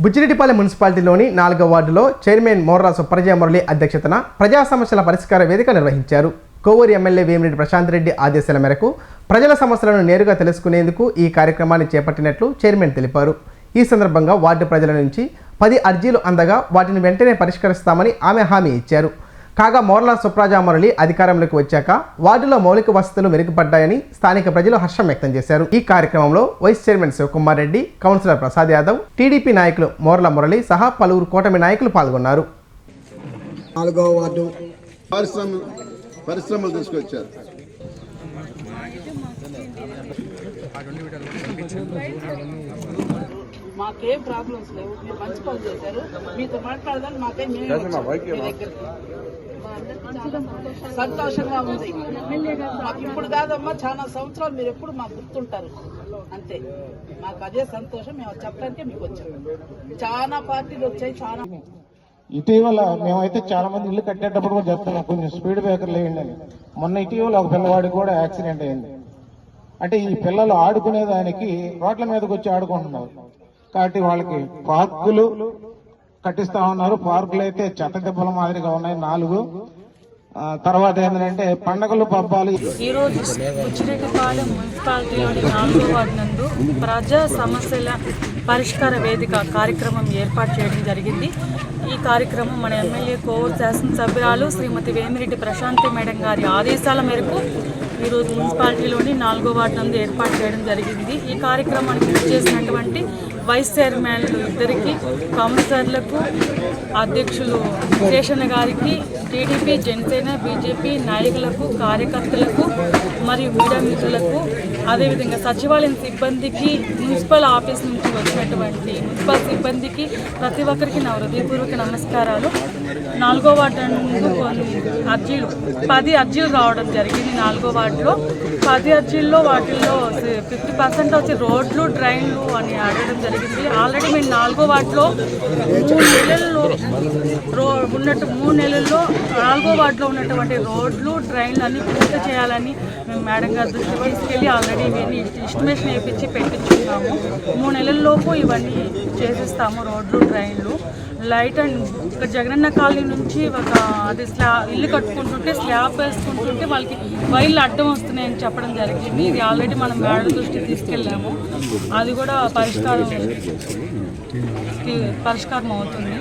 బుచ్చిరెడ్డిపాలెం మున్సిపాలిటీలోని నాలుగో వార్డులో చైర్మన్ మోర్రా సుప్రజయ మురళి అధ్యక్షతన ప్రజా సమస్యల పరిష్కార వేదిక నిర్వహించారు. కోవూరు ఎమ్మెల్యే వేమిరెడ్డి ప్రశాంత్ రెడ్డి ఆదేశాల మేరకు ప్రజల సమస్యలను నేరుగా తెలుసుకునేందుకు ఈ కార్యక్రమాన్ని చేపట్టినట్లు చైర్మన్ తెలిపారు. ఈ సందర్భంగా వార్డు ప్రజల నుంచి పది అర్జీలు అందగా వాటిని వెంటనే పరిష్కరిస్తామని ఆమె హామీ ఇచ్చారు. కాగా మోర్లా సుప్రాజా మురళి అధికారంలోకి వచ్చాక వార్డులో మౌలిక వసతులు మెరుగుపడ్డాయని స్థానిక ప్రజలు హర్షం వ్యక్తం చేశారు. ఈ కార్యక్రమంలో vice chairman Sivakumar Reddy councillor Prasad Yadav TDP నాయకులు మోర్ల మురళి సహా పలువురు కూటమి నాయకులు పాల్గొన్నారు. నాలుగవ వార్డు పరిశ్రమ పరిశ్రమలు తీసుకొచ్చారు. మాకేం ప్రాబ్లమ్స్ లేవు. మీరు మంచి పని చేశారు. మీతో మాట్లాడదాన్ని మాకేం మేమే వచ్చాం మీ దగ్గరికి. సంతోషంగా ఉంది. మాకు ఇప్పుడు కాదమ్మా చాలా సంవత్సరాలు మీరు ఎప్పుడు మాకు గుర్తుంటారు. అంతే. మాకు అదే సంతోషం మేము చెప్పడానికే మీకు వచ్చాము చాలా పార్టీలు వచ్చాయి చాలా ఇటీవల మేమైతే చాలా మంది ఇల్లు కట్టేటప్పుడు కూడా చెప్తున్నాం కొంచెం స్పీడ్ బ్రేకర్లు వేయండి అని. మొన్న ఇటీవల ఒక పిల్లవాడికి కూడా యాక్సిడెంట్ అయింది. అంటే ఈ పిల్లలు ఆడుకునే దానికి రోడ్ల మీదకి వచ్చి ఆడుకుంటున్నారు. కాబట్టి వాళ్ళకి పార్కులు కట్టిస్తా ఉన్నారు. పార్కులు అయితే చెత్త దెబ్బల మాదిరిగా ఉన్నాయి. నాలుగు. తర్వాత ఏంటంటే పండగలు పబ్బాలు. ఈ రోజు బుచ్చిరెడ్డిపాలెం మున్సిపాలిటీలోని నాలుగో వార్డు నందు ప్రజా సమస్యల పరిష్కార వేదిక కార్యక్రమం ఏర్పాటు చేయడం జరిగింది. ఈ కార్యక్రమం మన ఎమ్మెల్యే కోవూరు శాసనసభ్యురాలు శ్రీమతి వేమిరెడ్డి ప్రశాంతి మేడం గారి ఆదేశాల మేరకు ఈరోజు మున్సిపాలిటీలోని నాలుగో వార్డు నందు ఏర్పాటు చేయడం జరిగింది. ఈ కార్యక్రమానికి చేసినటువంటి వైస్ చైర్మన్లు ఇద్దరికి కౌన్సిలర్లకు అధ్యక్షులు శేషన్ గారికి టీడీపీ జనసేన బీజేపీ నాయకులకు కార్యకర్తలకు మరియు మీడియా మిత్రులకు అదేవిధంగా సచివాలయం సిబ్బందికి మున్సిపల్ ఆఫీస్ నుంచి వచ్చినటువంటి మున్సిపల్ సిబ్బందికి ప్రతి ఒక్కరికి నా హృదయపూర్వక నమస్కారాలు. నాలుగో వార్డు నందు కొన్ని అర్జీలు పది అర్జీలు రావడం జరిగింది నాలుగో వార్డులో. పది అర్జీల్లో వాటిల్లో ఫిఫ్టీ పర్సెంట్ వచ్చి రోడ్లు డ్రైన్లు అని అడగడం జరిగింది. ఆల్రెడీ మేము నాలుగో వార్డులో మూడు నెలల్లో రో ఉన్నట్టు మూడు నెలల్లో నాలుగో వార్డులో ఉన్నటువంటి రోడ్లు ట్రైన్లు అన్నీ పూర్తి చేయాలని మేము మేడం గారి దృష్టి తీసుకెళ్ళి ఆల్రెడీ ఇవన్నీ ఎస్టిమేషన్ వేయించి పెట్టించుకున్నాము. మూడు నెలల్లోపు ఇవన్నీ చేసేస్తాము రోడ్లు ట్రైన్లు లైట్ అండ్ ఇక్కడ జగనన్న కాలనీ నుంచి ఒక అది స్లా ఇల్లు కట్టుకుంటుంటే స్లాబ్ వేసుకుంటుంటే వాళ్ళకి వైర్లు అడ్డం వస్తున్నాయని చెప్పడం జరిగింది. ఇది ఆల్రెడీ మనం మేడం దృష్టికి తీసుకెళ్ళాము. అది కూడా పరిష్కారం పరిష్కారం అవుతుంది.